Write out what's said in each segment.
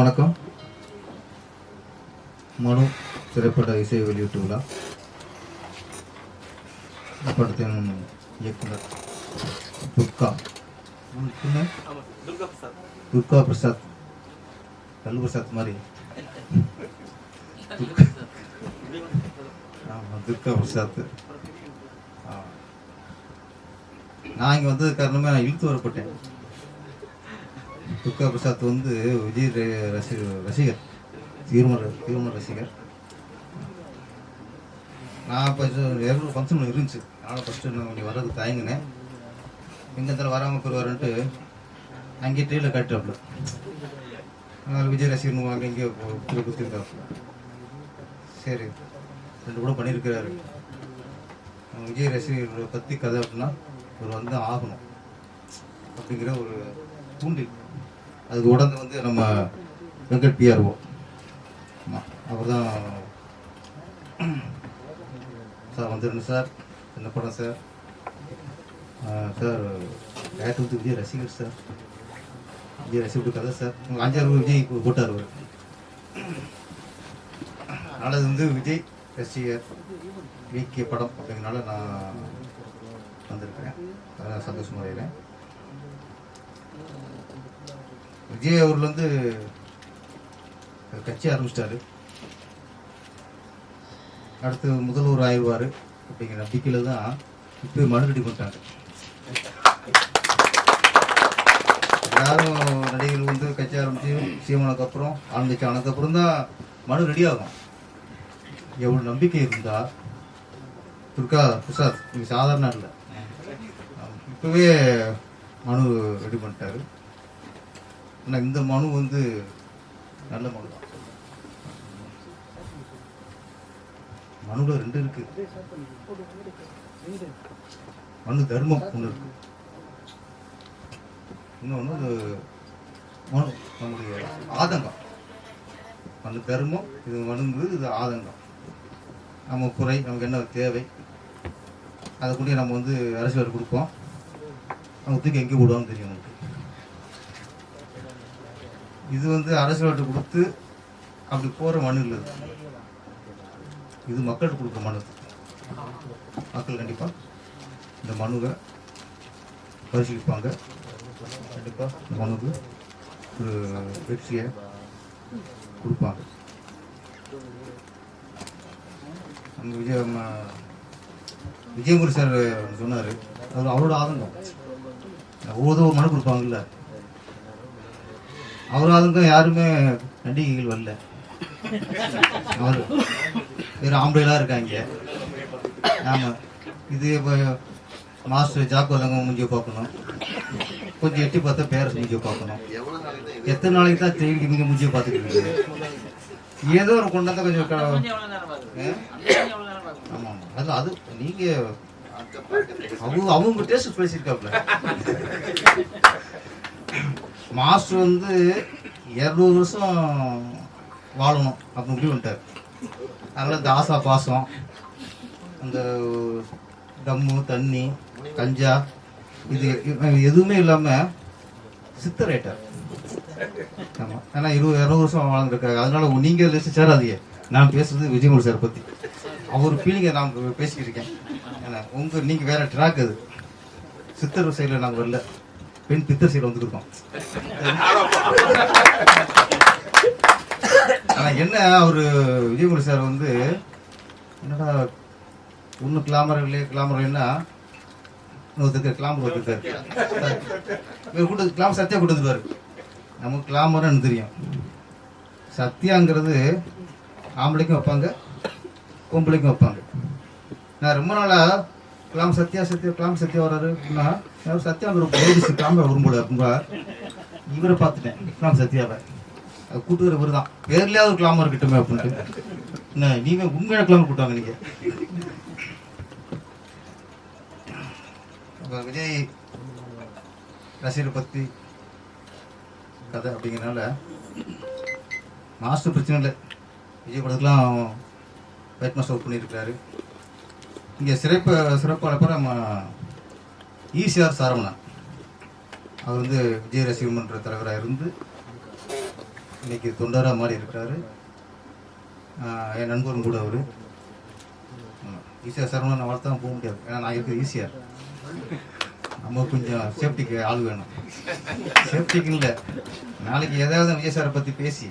அனைவருக்கும் வணக்கம். மனு திரைப்பட இசை வெளியீட்டு விழா படத்தின் இயக்குனர் துர்கா. துர்கா பிரசாத் கல்லு பிரசாத் மாதிரி. ஆமாம் துர்கா பிரசாத். நான் இங்கே வந்தது காரணமே நான் இழுத்து வரப்பட்டேன். துர்கா பிரசாத் வந்து விஜய் ர- ரசிகர் ரசிகர். தீர்ம தீர்ம ரசிகர். நான் இப்போ இரநூறு ஃபங்க்ஷன் இருந்துச்சு. அதனால் ஃபஸ்ட்டு நான் இங்கே வர்றதுக்கு தயங்கினேன். எங்கே இருந்தாலும் வராமல் போயிடுவாருன்ட்டு அங்கே ட்ரெயினில் கட்டுறாப்புல அதனால் விஜய் ரசிகர் வாங்க இங்கே குத்தி சரி ரெண்டு கூட பண்ணியிருக்கிறாரு விஜய் ரசிகர்களை பற்றி கதை அப்படின்னா ஒரு வந்து ஆகணும். அப்படிங்கிற ஒரு தூண்டில். அதுக்கு உடனே வந்து நம்ம வெங்கட் பிஆர்ஓ ஆமாம் அவர் தான் சார் வந்துருங்க சார். என்ன படம் சார்? சார் டேரக்டர் வந்து விஜய் ரசிகர் சார். விஜய் ரசிகர் கதை சார். உங்கள் அஞ்சாறு விஜய் போட்டார் அவர். அதனால் அது வந்து விஜய் ரசிகர் விகே படம் அப்படிங்கிறனால நான் வந்திருக்கிறேன். அதனால் சந்தோஷமாக இருக்கிறேன். விஜய் அவர்கள் வந்து கட்சி ஆரம்பிச்சிட்டாரு. அடுத்து முதல்வர் ஆயிடுவார் அப்படிங்கிற நம்பிக்கையில் தான் இப்போ மனு ரெடி பண்ணிட்டாங்க எல்லாரும் நடிகர்கள் வந்து கட்சி ஆரம்பிச்சு சீமானுக்கு அப்புறம் ஆளுங்கட்சி ஆனதுக்கப்புறம் தான் மனு ரெடி ஆகும். எவ்வளோ நம்பிக்கை இருந்தால் துர்கா பிரசாத் இது சாதாரண இல்லை இப்போவே மனு ரெடி பண்ணிட்டாரு. ஆனால் இந்த மனு வந்து நல்ல மனு தான். மனுல ரெண்டு இருக்கு. மனு தர்மம் ஒன்று இருக்கு. இன்னொன்று அது மனு நம்முடைய ஆதங்கம். மனு தர்மம் இது மனுங்கிறது இது ஆதங்கம். நம்ம குறை நமக்கு என்ன தேவை அதை கூட நம்ம வந்து அரசியல் கொடுப்போம். அவங்க தூக்கி எங்கே விடுவாங்கன்னு தெரியும் நமக்கு. இது வந்து அரசியல்வாட்டு கொடுத்து அப்படி போகிற மனு இல்லை. இது. இது மக்களுக்கு மனு. மக்கள் கண்டிப்பாக இந்த மனுவை பரிசீலிப்பாங்க. கண்டிப்பாக இந்த மனுக்கு ஒரு வெற்றியை கொடுப்பாங்க. நம்ம விஜய் விஜயகுரு சார் சொன்னார். அவர் அவரோட ஆதங்கம். ஒவ்வொரு மனு கொடுப்பாங்கல்ல. அவர் ஆதங்கம் யாருமே நடிகைகள் வரல. அவர் வேறு ஆம்பளைலாம் இருக்காங்க. ஆமாம் இது இப்போ மாஸ்டர் ஜாக்கோ தங்க மூஞ்சியை பார்க்கணும். கொஞ்சம் எட்டி பார்த்தா பேரஸ் மூஞ்சியை பார்க்கணும். எத்தனை நாளைக்கு தான் தேடி நீங்கள் மூஞ்சியை பார்த்துக்கிட்டு ஏதோ ஒரு கொண்டாந்தா கொஞ்சம் க- ஆ? ஆமா ஆமா. அது அது நீங்க அவங்க அவங்க டேஸ்ட் பேசியிருக்காப்ல. மாஸ்டர் வந்து இரநூறு வருஷம் வாழணும். அப்படி முடிவு பண்ணிட்டார். அதனால் தாசா பாசம். அந்த தம்மு தண்ணி கஞ்சா இது எதுவுமே இல்லாம சித்தரைட்டார் ஆமாம் ஏன்னா இருபது இரநூறு வருஷம் வாழ்ந்துருக்காரு. அதனால நீங்கள் ரசிச்சார் சேராதீங்க நான் பேசுறது விஜயகுமார் சார் பற்றி அவர் ஃபீலிங்கை நான் பேசிக்கிட்டு இருக்கேன். ஏன்னா உங்கள் நீங்கள் வேற ட்ராக் அது. சித்தர் சைடில் நாங்கள் வரல. பெண் பித்தர் சைடில் வந்துருக்கோம் ஆனா என்ன அவரு விஜயகுமார் சார் வந்து என்னடா ஒன்றும் கிளாமர் இல்லையே கிளாமர் என்ன ஒருத்தர் கிளாமர் ஒருத்தர் இவர் கூட்டு கிளாமர் சத்தியா கூட்டு வந்துருவாரு. நமக்கு கிளாமர்னு தெரியும். சத்தியாங்கிறது ஆம்பளைக்கும் வைப்பாங்க பொம்பளைக்கும் வைப்பாங்க. நான் ரொம்ப நாளா கிளாம் சத்யா சத்யா கிளாம் சத்யா வராரு. அப்படின்னா சத்யா சத்யாங்கிற லேடிஸ் கிளாம விரும்பல இவரை பார்த்துட்டேன் கிளாம் சத்யாவை. அது கூட்டுகிற இவர் தான். பேர்லயாவது கிளாமர் இருக்கட்டுமே அப்படின்ட்டு. என்ன நீங்க உண்மையான கிளாமர் கூட்டாங்க நீங்க. விஜய் ரசிகரை பத்தி கதை அப்படிங்கிறனால மாஸ்டர் பிரச்சனை இல்லை. விஜய் படத்துக்குலாம் வைட் மாஸ்டர் ஒர்க் பண்ணியிருக்கிறாரு. இங்கே சிறப்பு சிறப்பாளப்ப நம்ம ஈசிஆர் சரவணன். அவர் வந்து விஜய் ரசிகர் மன்ற தலைவராக இருந்து இன்னைக்கு தொண்டராக மாறி இருக்கிறாரு. என் நண்பரும் கூட அவர். ஈசிஆர் சரவணன் நான் தான் போக முடியாது. ஏன்னா நான் இருக்கிறது ஈஸியாக நம்ம கொஞ்சம் சேஃப்டிக்கு ஆள் வேணும். சேஃப்டிக்கு இல்லை. நாளைக்கு ஏதாவது விஜய் சாரை பற்றி பேசி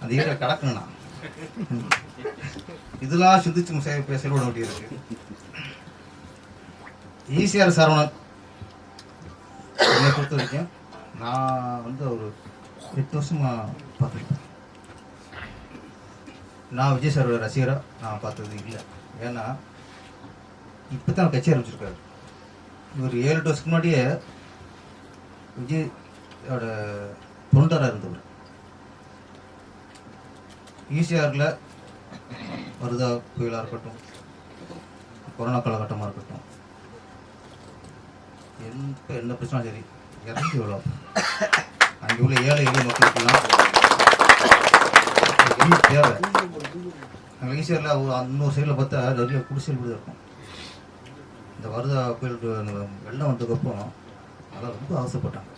அந்த ஈரை கடக்கணும் நான் இதெல்லாம் சிந்திச்சு செ- பே- செயல்பட வேண்டியிருக்கு ஈசிஆர் சரவணன் என்னை பொறுத்த வரைக்கும் நான் வந்து ஒரு எட்டு வருஷமாக பார்த்துருக்கேன். நான் விஜய் சாரோட ரசிகராக நான் பார்த்தது இல்லை. ஏன்னா இப்போ தான் கட்சி ஆரம்பிச்சிருக்காரு. இவர் ஏழு எட்டு வருஷத்துக்கு முன்னாடியே விஜயோட தொண்டராக இருந்தவர். ஈசிஆரில் வருதா புயலாக இருக்கட்டும் கொரோனா காலகட்டமாக இருக்கட்டும் எந்த என்ன பிரச்சனை சரி. இறங்கி விடும் அங்கே உள்ள ஏழை எளிய மக்களுக்கெல்லாம் தேவை? நாங்கள் ஒரு இன்னொரு சைடில் பார்த்தா நிறைய குடிசைல் கூட இருக்கும். இந்த வருதா கோயில் அந்த வெள்ளம் வந்ததுக்கப்புறம் அதெல்லாம் ரொம்ப ஆசைப்பட்டாங்க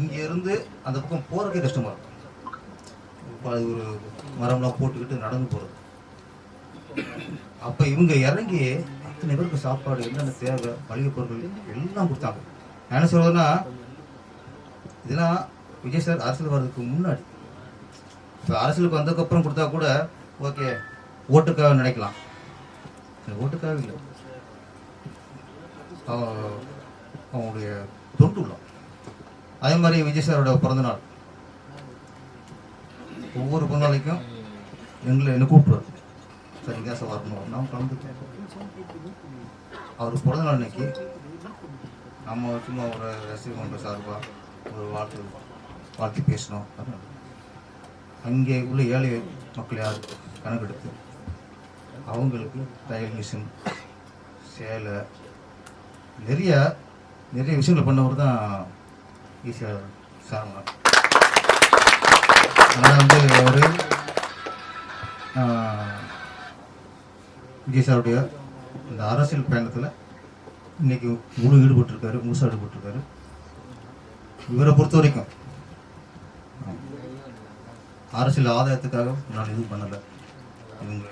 இங்கே இருந்து அந்த பக்கம் போகிறதுக்கே கஷ்டமாக இருக்கும். அது ஒரு மரம்லாம் போட்டுக்கிட்டு நடந்து போகிறது அப்போ இவங்க இறங்கி அத்தனை பேருக்கு சாப்பாடு என்னென்ன தேவை மளிகை பொருட்கள் எல்லாம் கொடுத்தாங்க. நான் என்ன சொல்றதுன்னா இதெல்லாம் விஜய் சார் அரசியல் வர்றதுக்கு முன்னாடி. இப்போ அரசியலுக்கு வந்ததுக்கப்புறம் கொடுத்தா கூட ஓகே ஓட்டுக்காக நினைக்கலாம். ஓட்டுக்காக இல்லை. அவ- அவங்களுடைய தொண்டு உள்ளம். அதே மாதிரி விஜய் சாரோட பிறந்தநாள் ஒவ்வொரு பிறந்தநாளைக்கும் எங்களை என்ன கூப்பிடுவார். சார் சார் வரணும் நான் கலந்துட்டேன் அவர் பிறந்தநாள் அன்னைக்கு நம்ம சும்மா ஒரு ரசிகர் மன்ற சார்பாக ஒரு வாழ்த்து வாழ்த்து பேசணும் அப்படின்னு. அங்கே உள்ள ஏழை மக்கள் யார்? கணக்கெடுத்து. அவங்களுக்கு தையல் மிஷின் சேலை நிறைய நிறைய விஷயங்கள் பண்ணவர் தான் ஈஸியாக சாரலாம். அதனால் வந்து அவர் விஜய் சாருடைய இந்த அரசியல் பயணத்தில் இன்னைக்கு முழு ஈடுபட்டிருக்காரு முழுசாக ஈடுபட்டிருக்காரு. இவரை பொறுத்த வரைக்கும் அரசியல் ஆதாயத்துக்காக நான் எதுவும் பண்ணலை. இவங்க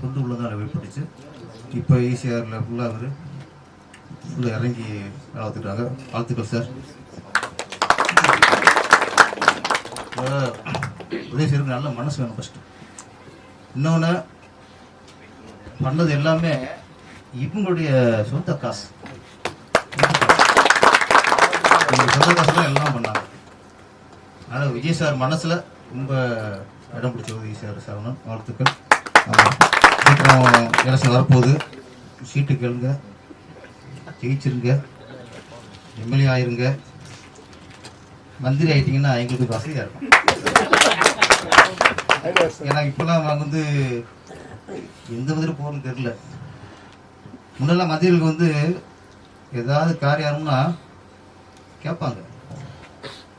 தொண்டு உள்ளதான் வெளிப்பட்டுச்சு இப்போ ஈசிஆரில் ஃபுல்லாக அவர் ஃபுல்லாக இறங்கி வளர்த்துக்கிறாங்க வாழ்த்துக்கள் சார் செய்யறதுக்கு நல்ல மனசு வேணும் ஃபஸ்ட்டு இன்னொன்று பண்ணது எல்லாமே இவங்களுடைய சொந்த காசு. இவங்க சொந்த காசுல எல்லாம் பண்ணாங்க. அதனால் விஜய் சார் மனசில் ரொம்ப இடம் பிடிச்ச விஜய் சார் சரவணன். வாழ்த்துக்கள். சீக்கிரம் வரப்போகுது. சீட்டு கேளுங்க. ஜெயிச்சிருங்க. எம்எல்ஏ ஆயிருங்க. மந்திரி ஆயிட்டீங்கன்னா எங்களுக்கு வசதியாக இருக்கும். ஏன்னா இப்போல்லாம் நாங்கள் வந்து எந்த மாதிரி போகிறோம்னு தெரியல. முன்னெல்லாம் மந்திரிகளுக்கு வந்து ஏதாவது காரியம்னா கேட்பாங்க.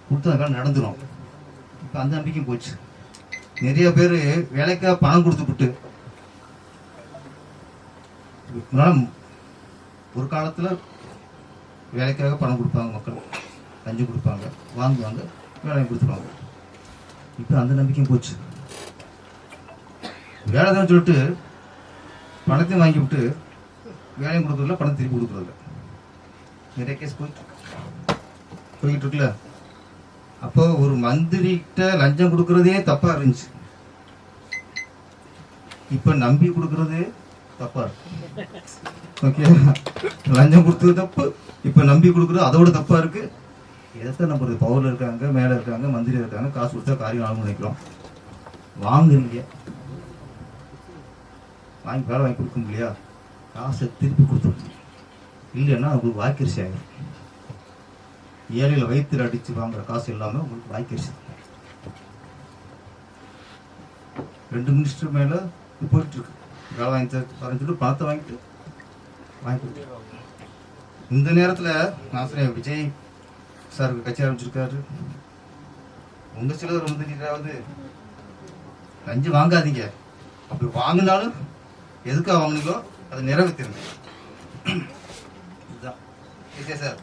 கொடுத்ததுக்காக நடந்துரும். இப்போ அந்த நம்பிக்கையும் போச்சு. நிறைய பேர் வேலைக்காக பணம் கொடுத்துப்புட்டு முன்னால ஒரு காலத்தில் வேலைக்காக பணம் கொடுப்பாங்க மக்கள். லஞ்சம் கொடுப்பாங்க வாங்குவாங்க வேலையை கொடுத்துருவாங்க. இப்போ அந்த நம்பிக்கையும் போச்சு. வேலை தான் சொல்லிட்டு பணத்தையும் வாங்கி விட்டு வேலையும் கொடுக்குறதில்ல பணம் திருப்பி கொடுக்குறதில்ல. நிறைய கேஸ் போயிட்டு போய்கிட்டு இருக்குல்ல? அப்போ ஒரு மந்திரிகிட்ட லஞ்சம் கொடுக்கறதே தப்பா இருந்துச்சு. இப்ப நம்பி கொடுக்கறதே தப்பா இருக்கு. ஓகே லஞ்சம் கொடுத்தது தப்பு. இப்ப நம்பி கொடுக்கறது அதோட தப்பா இருக்கு. எதை நம்புறது? பவர்ல இருக்காங்க மேல இருக்காங்க மந்திரி இருக்காங்க காசு கொடுத்தா காரியம் ஆகும் நினைக்கிறோம். வாங்குறீங்க. வாங்கி வேலை வாங்கி கொடுக்க முடியா காசை திருப்பி கொடுத்துருங்க இல்லைன்னா உங்களுக்கு வாய்க்கரிசி ஆகிடும் ஏழையில் வயிற்று அடித்து வாங்குற காசு எல்லாமே உங்களுக்கு வாய்க்கரிசி ரெண்டு மினிஸ்டர் மேலே போயிட்டுருக்கு வேலை வாங்கி தரேன்னு சொல்லிட்டு பணத்தை வாங்கிட்டு வாங்கி கொடுத்து இந்த நேரத்தில் நான் சொன்னேன் விஜய் சாருக்கு கட்சி ஆரம்பிச்சிருக்காரு. உங்கள் சிலர் வந்து நீராவது லஞ்சம் வாங்காதீங்க. அப்படி வாங்கினாலும் எதுக்காக வாங்கினீங்களோ அதை நிறைவேற்றிருங்க இதுதான். ஓகே சார்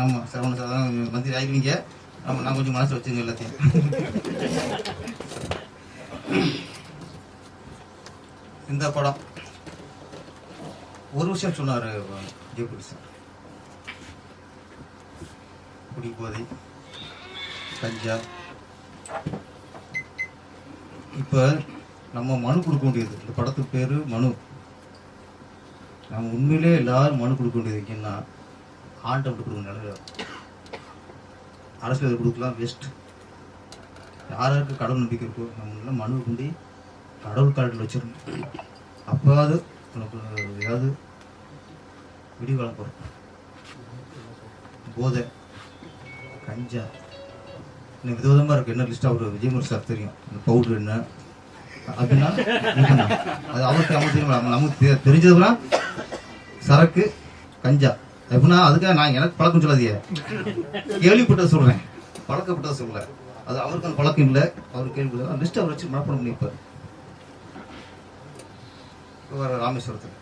ஆமாம் சார் ஒன்று சார் தான் மந்திரி ஆகிடுவீங்க ஆமாம் நான் கொஞ்சம் மனசு வச்சுங்க எல்லாத்தையும். இந்த படம். ஒரு விஷயம் சொன்னார் ஜெயபுரி சார். குடிபோதை கஞ்சா. இப்போ நம்ம மனு கொடுக்க வேண்டியது இந்த படத்துக்கு பேர் மனு. நம்ம உண்மையிலே எல்லாரும் மனு கொடுக்க வேண்டியது என்னன்னா விட்டு கொடுக்க நிலையில அரசியல் கொடுக்கலாம்? பெஸ்ட் யாராருக்கு கடவுள் நம்பிக்கை இருக்கோ நம்ம மனு கொண்டு கடவுள் கார்டில் வச்சிடணும். அப்போது உனக்கு ஏதாவது விடிவளம் பிறக்கும் போதை கஞ்சா. இன்னும் விதவிதமாக இருக்குது என்ன லிஸ்ட் அவர் விஜயமுர் சார் தெரியும். இந்த பவுடர் என்ன? அப்படின்னா அது அவருக்கு அவங்களுக்கு தெரியும்? நமக்கு தெரிஞ்சதுனா தெரிஞ்சதுன்னா சரக்கு கஞ்சா. எப்படின்னா அதுக்காக நான் எனக்கு பழக்கம் சொல்லாதீங்க. கேள்விப்பட்டதை சொல்றேன். பழக்கப்பட்டதை சொல்லலை அது அவருக்கு அந்த பழக்கம் இல்லை. அவர் கேள்விப்பட்டது லிஸ்ட் அவர் வச்சு மனப்படம் பண்ணியிருப்பார். வர ராமேஸ்வரத்தில்.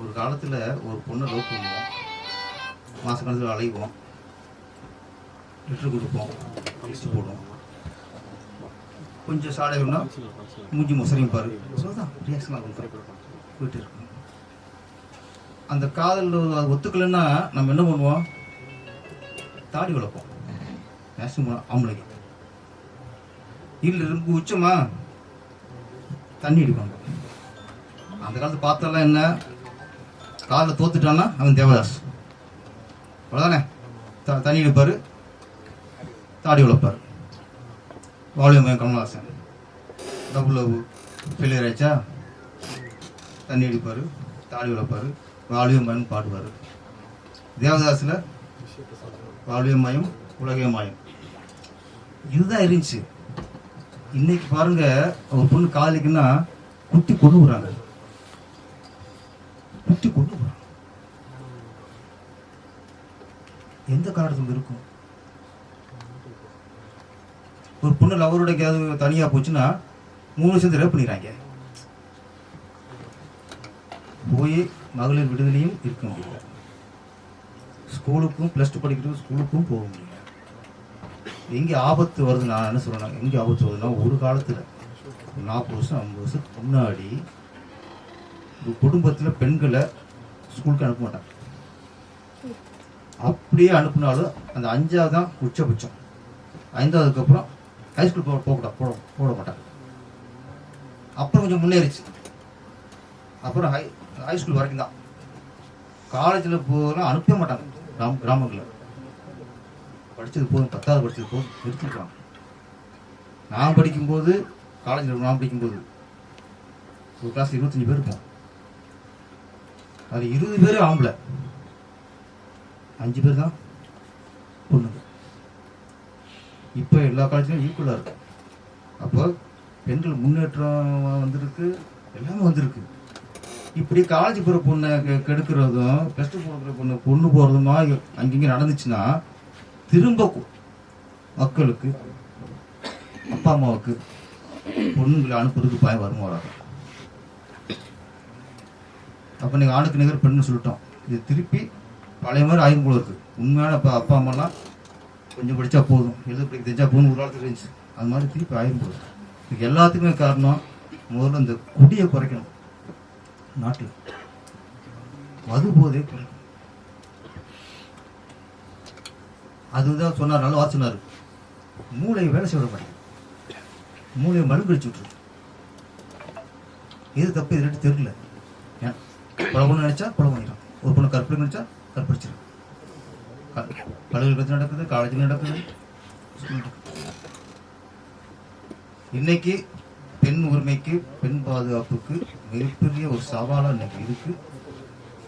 ஒரு காலத்தில் ஒரு பொண்ணை லவ் பண்ணுவோம். மாச கணக்கில் அலைவோம். லிட்டர் கொடுப்போம். லிஸ்ட் போடுவோம். கொஞ்சம் சாலைகள்னா மூஞ்சி முசரையும் பாரு. சொல்லுதான் ரியாக்ஷன் போயிட்டு இருக்கும். அந்த காதல் அது ஒத்துக்கலைன்னா நம்ம என்ன பண்ணுவோம்? தாடி வளர்ப்போம். மேக்சிமம் ஆம்பளைக்கு இல்லை இருக்கு உச்சமா தண்ணி அடிப்பாங்க. அந்த காலத்து பார்த்தாலாம் என்ன? காலில் தோத்துட்டான்னா அவன் தேவதாஸ். அவ்வளோதானே த தண்ணி அடிப்பார் தாடி வளர்ப்பார். வாலியம் கமல்ஹாசன் டபுள் லவ் ஃபெயிலியர் ஆச்சா தண்ணி அடிப்பார் தாடி வளர்ப்பார் வாலியம் மயம் பாடுவார். தேவதாஸில் வாலியம் மயம் உலக மாயம். இதுதான் இருந்துச்சு. இன்னைக்கு பாருங்க ஒரு பொண்ணு காதலிக்குன்னா குத்தி கொண்டு வராங்க குத்தி கொண்டு வராங்க எந்த காரணத்துல இருக்கும் ஒரு பொண்ணு லவரோட எங்கேயாவது தனியாக போச்சுன்னா மூணு சேர்ந்து ரேப் பண்ணிடுறாங்க. போய் மகளிர் விடுதலையும் இருக்க முடியல. ஸ்கூலுக்கும் ப்ளஸ் டூ படிக்கிறது ஸ்கூலுக்கும் போக முடியல. எங்கே ஆபத்து வருது நான் என்ன சொல்கிறேன் எங்கே ஆபத்து வருதுன்னா ஒரு காலத்தில். நாற்பது வருஷம் ஐம்பது வருஷத்துக்கு முன்னாடி குடும்பத்தில் பெண்களை ஸ்கூலுக்கு அனுப்ப மாட்டாங்க. அப்படியே அனுப்புனாலும் அந்த அஞ்சாவது தான் உச்சபட்சம். ஐந்தாவதுக்கு அப்புறம் ஹைஸ்கூல் போக போகக்கூடாது. போட போட மாட்டாங்க அப்புறம் கொஞ்சம் முன்னேறிச்சு. அப்புறம் ஹை ஹைஸ்கூல் வரைக்கும் தான் காலேஜில் போகலாம் அனுப்பவே மாட்டாங்க. கிராம கிராமங்களில். படித்தது போதும். பத்தாவது படித்தது போதும். நிறுத்திருக்காங்க நான் படிக்கும்போது காலேஜில் நான் படிக்கும்போது ஒரு கிளாஸ் இருபத்தஞ்சி பேர் இருப்போம். அது இருபது பேர் ஆம்பளை. அஞ்சு பேர் தான் பொண்ணுங்க இப்போ எல்லா காலேஜ்லையும் ஈக்குவலாக இருக்குது அப்போ பெண்கள் முன்னேற்றம் வந்திருக்கு எல்லாமே வந்திருக்கு. இப்படி காலேஜ் போகிற பொண்ணை கெடுக்கிறதும் ப்ளஸ் டூ போகிற பொண்ணு பொண்ணு போகிறதுமா அங்கங்கே நடந்துச்சுன்னா திரும்ப மக்களுக்கு அப்பா அம்மாவுக்கு பொண்ணுங்களை அனுப்புறதுக்கு பயம் வருமா வராது அப்போ நீங்கள் ஆணுக்கு நிகர் பெண்ணு சொல்லிட்டோம். இது திருப்பி பழைய மாதிரி ஆயும் போல இருக்குது உண்மையான அப்பா அப்பா அம்மாலாம் கொஞ்சம் படித்தா போதும். எழுத படிக்க தெரிஞ்சா போதும் ஒரு காலத்துக்கு இருந்துச்சு. அது மாதிரி திருப்பி ஆயும் போல. இதுக்கு எல்லாத்துக்குமே காரணம் முதல்ல இந்த குடியை குறைக்கணும். நாட்டில். மது போதே குறைக்கணும். அதுதான் சொன்னார் நல்ல வாசினார் மூளையை வேலை செய்ய விட மூளையை மருந்து கழிச்சு விட்டுரு. எது தப்பு இது ரெண்டு தெரியல. ஏன்? கொலை நினைச்சா கொலை பண்ணிடலாம் ஒரு பொண்ணு கற்பனை நினைச்சா கற்பழிச்சிடும் பல்கலைக்கழகத்தில் நடக்குது காலேஜில் நடக்குது நடக்குது. இன்னைக்கு பெண் உரிமைக்கு பெண் பாதுகாப்புக்கு மிகப்பெரிய ஒரு சவாலாக இன்னைக்கு இருக்கு.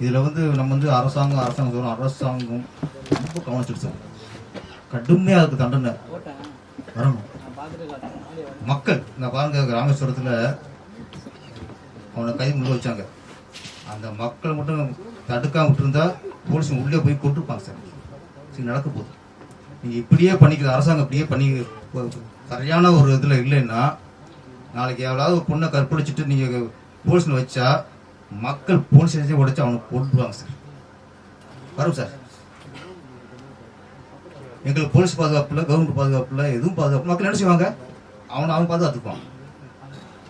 இதில் வந்து நம்ம வந்து அரசாங்கம் அரசாங்கம் சொல்றோம். அரசாங்கம் ரொம்ப கவனிச்சிருச்சோம் கடுமையாக அதுக்கு தண்டனை வரணும். மக்கள் இந்த பாருங்க ராமேஸ்வரத்தில் அவனை கை முள்ள வச்சாங்க. அந்த மக்கள் மட்டும் தடுக்காம விட்டுருந்தா போலீஸ் உள்ளே போய் கொண்டிருப்பாங்க சார். சரி நடக்க போகுது. நீங்க இப்படியே பண்ணிக்கிற அரசாங்கம் இப்படியே பண்ணி சரியான ஒரு இதில் இல்லைன்னா நாளைக்கு எவ்வளவு ஒரு பொண்ணை கற்பழிச்சிட்டு நீங்கள் போலீஸில் வச்சா மக்கள் போலீஸ் ஸ்டேஷன் உடைச்சு அவனை கொண்டுருவாங்க சார். வரும் சார். எங்களுக்கு போலீஸ் பாதுகாப்பில் கவர்மெண்ட் பாதுகாப்பில் எதுவும் பாதுகாப்பு மக்கள் என்ன செய்வாங்க? அவனை அவன் பாதுகாத்துப்பான்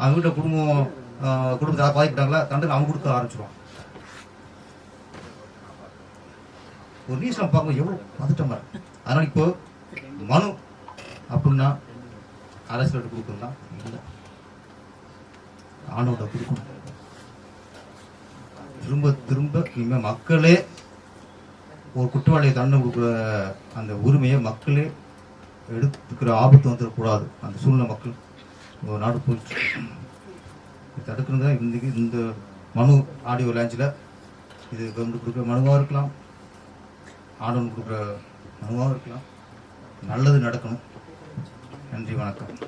அவங்க வீட்டில் குடும்பம் குடும்பத்தை பாதிக்கிட்டாங்களா தண்டனை அவன் கொடுக்க ஆரம்பிச்சிருவான். ஒரு நியூஸ் நம்ம பார்க்கணும். எவ்வளோ பதட்டமா இருக்கு அதனால் இப்போ மனு அப்படின்னா அரசியலோட கொடுக்கணும்னா இல்லை. ஆணோட கொடுக்கணும். திரும்ப திரும்ப இனிமேல் மக்களே ஒரு குற்றவாளியை தண்டனை கொடுக்குற அந்த உரிமையை மக்களே எடுத்துக்கிற ஆபத்து வந்துடக்கூடாது. அந்த சூழ்நிலை மக்கள் ஒரு நாடு போயிடுச்சு. இது தடுக்கணும் தான் இந்த இந்த மனு ஆடியோ லான்ச்சில் இது கவர்மெண்ட் கொடுக்குற மனுவாக இருக்கலாம். ஆண்டவன் கொடுக்குற மனுவாக இருக்கலாம். நல்லது நடக்கணும். நன்றி வணக்கம்.